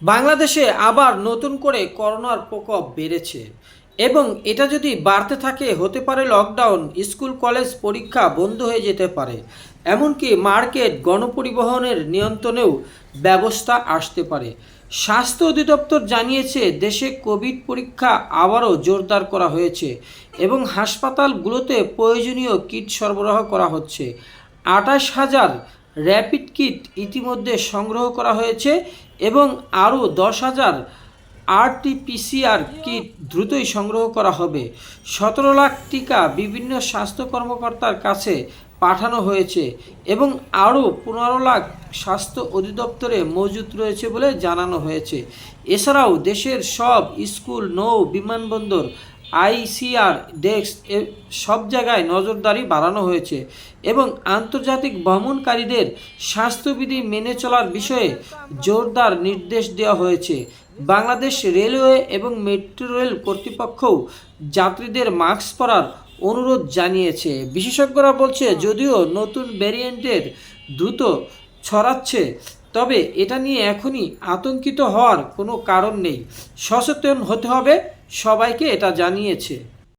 বাংলাদেশে আবার নতুন করে করোনার প্রকোপ বেড়েছে। এবং এটা যদি বাড়তে থাকে, হতে পারে লকডাউন স্কুল কলেজ পরীক্ষা বন্ধ হয়ে যেতে পারে। এমনকি মার্কেট গণপরিবহনের নিয়ন্ত্রণেও ব্যবস্থা আসতে পারে। স্বাস্থ্য অধিদপ্তর জানিয়েছে, দেশে কোভিড পরীক্ষা আবারও জোরদার করা হয়েছে এবং হাসপাতালগুলোতে প্রয়োজনীয় কিট সরবরাহ করা হচ্ছে। আঠাশ হাজার র্যাপিড কিট ইতিমধ্যে সংগ্রহ করা হয়েছে এবং আরও দশ হাজার আরটিপিসিআর কিট দ্রুতই সংগ্রহ করা হবে। সতেরো লাখ টিকা বিভিন্ন স্বাস্থ্য কর্মকর্তার কাছে পাঠানো হয়েছে এবং আরও পনেরো লাখ স্বাস্থ্য অধিদপ্তরে মজুত রয়েছে বলে জানানো হয়েছে। এছাড়াও দেশের সব স্কুল, নৌ, বিমানবন্দর আইসিআর ডেস্ক সব জায়গায় নজরদারি বাড়ানো হয়েছে এবং আন্তর্জাতিক ভ্রমণকারীদের স্বাস্থ্যবিধি মেনে চলার বিষয়ে জোরদার নির্দেশ দেওয়া হয়েছে। বাংলাদেশ রেলওয়ে এবং মেট্রো রেল কর্তৃপক্ষও যাত্রীদের মাস্ক পরার অনুরোধ জানিয়েছে। বিশেষজ্ঞরা বলছে, যদিও নতুন ভ্যারিয়েন্টের দ্রুত ছড়াচ্ছে, তবে এটা নিয়ে এখনই আতঙ্কিত হওয়ার কোনো কারণ নেই। সচেতন হতে হবে সবাইকে এটা জানিয়েছে।